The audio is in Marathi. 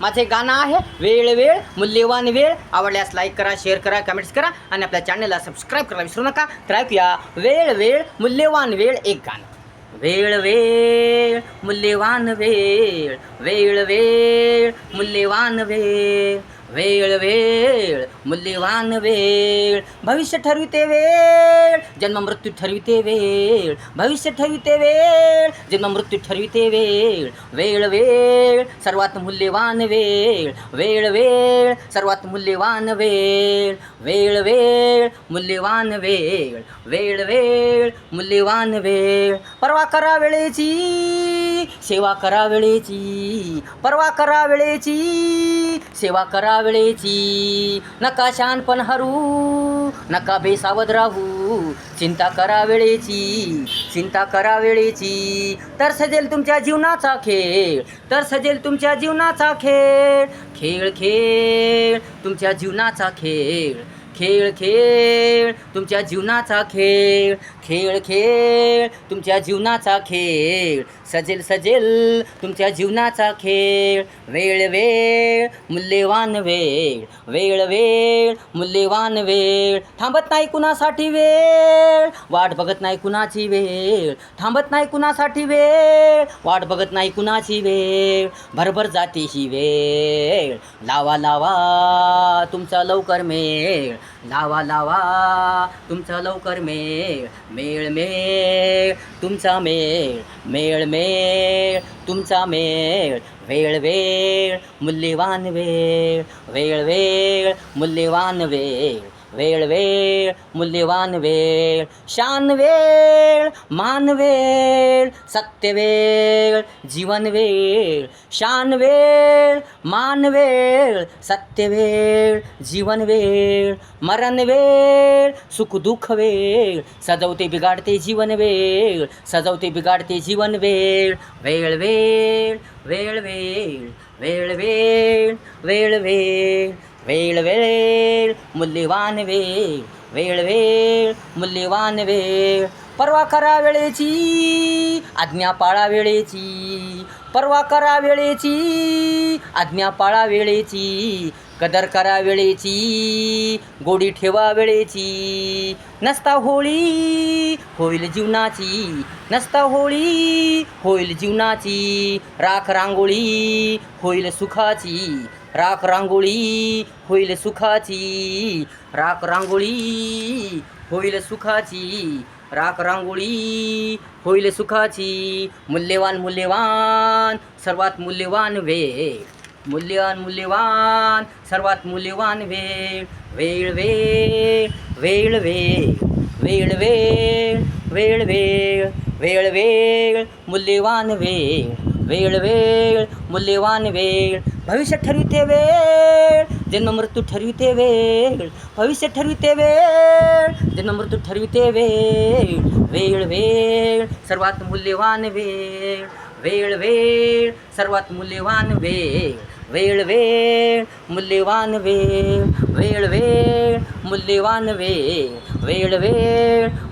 माझे गाणं आहे वेळ वेळ मूल्यवान वेळ. आवडल्यास लाईक करा शेअर करा कमेंट्स करा आणि आपल्या चॅनलला सबस्क्राईब करायला विसरू नका. तर ऐकूया वेळ वेळ मूल्यवान वेळ एक गाणं. वेळ वेळ मूल्यवान वेळ वेळ वेळ मूल्यवान वेळ. वेळ वेळ मूल्यवान वेळ. भविष्य ठरविते वेळ जन्म मृत्यू ठरविते वेळ. भविष्य ठरविते वेळ जन्म मृत्यू ठरविते वेळ. वेळ वेळ सर्वात मूल्यवान वेळ. वेळ वेळ सर्वात मूल्यवान वेळ. वेळ वेळ मूल्यवान वेळ. वेळ वेळ मूल्यवान वेळ. परवा करा वेळेची सेवा करा वेळेची. परवा करा वेळेची सेवा करा वेळेची नका शानपण हरू नका बेसावध राहू. चिंता करा वेळेची चिंता करा वेळेची. तर सजेल तुमच्या जीवनाचा खेळ तर सजेल तुमच्या जीवनाचा खेळ. खेळ खेळ तुमच्या जीवनाचा खेळ. खेळ खेळ तुमच्या जीवनाचा खेळ खेळ खेळ तुमच्या जीवनाचा खेळ. सजेल सजेल तुमच्या जीवनाचा खेळ. वेळ वेळ मूल्यवान वेळ. वेळ वेळ मूल्यवान वेळ. थांबत नाही कुणासाठी वेळ. वाट बघत नाही कुणाची वेळ. थांबत नाही कुणासाठी वेळ. वाट बघत नाही कुणाची वेळ. भरभर जाते ही वेळ. लावा लावा तुमचा लवकर मेळ. लावा लावा तुमचा लवकर मेळ मेळ मेळ तुमचा मेळ मेळ मेळ तुमचा मेळ वेळ वेळ मूल्यवान वेळ वेळ वेळ मूल्यवान वेळ. वेळ वेळ मूल्यवान वेळ शान वेळ मान वेळ सत्य वेळ जीवन वेळ शान वेळ मान वेळ सत्य वेळ जीवन वेळ मरण वेळ सुख दुःख वेळ सजवते बिघाडते जीवन वेळ सजवते बिघाडते जीवन वेळ वेळ वेळ वेळ वेळ वेळ वेळ वेळ वेळ वेळ वेळ मूल्यवान वेळ वेळ वेळ मूल्यवान वेळ. परवा करा वेळेची आज्ञा पाळा वेळेची. परवा करा वेळेची आज्ञा पाळा वेळेची. कदर करा वेळेची गोडी ठेवा वेळेची. नसता होळी होईल जीवनाची. नसता होळी होईल जीवनाची. राख रांगोळी होईल सुखाची. राख रांगोळी होईल सुखाची. राख रांगोळी होईल सुखाची. राख रांगोळी होईल सुखाची. मूल्यवान मूल्यवान सर्वात मूल्यवान वेळ. मूल्यवान मूल्यवान सर्वात मूल्यवान वेळ वेळ वेळ वेळ वेळ वेळ वेळ वेळ वेळ वेळ वेळ मूल्यवान वेळ वेळ वेळ मूल्यवान वेळ. भविष्य ठरविते वेळ जन्म मृत्यू ठरविते वेळ. भविष्य ठरविते वेळ जन्म मृत्यू ठरविते वेळ. वेळ वेळ सर्वात मूल्यवान वेळ. वेळ वेळ सर्वात मूल्यवान वेळ. वेळ वेळ मूल्यवान वेळ. वेळ वेळ मूल्यवान वेळ. वेळ वेळ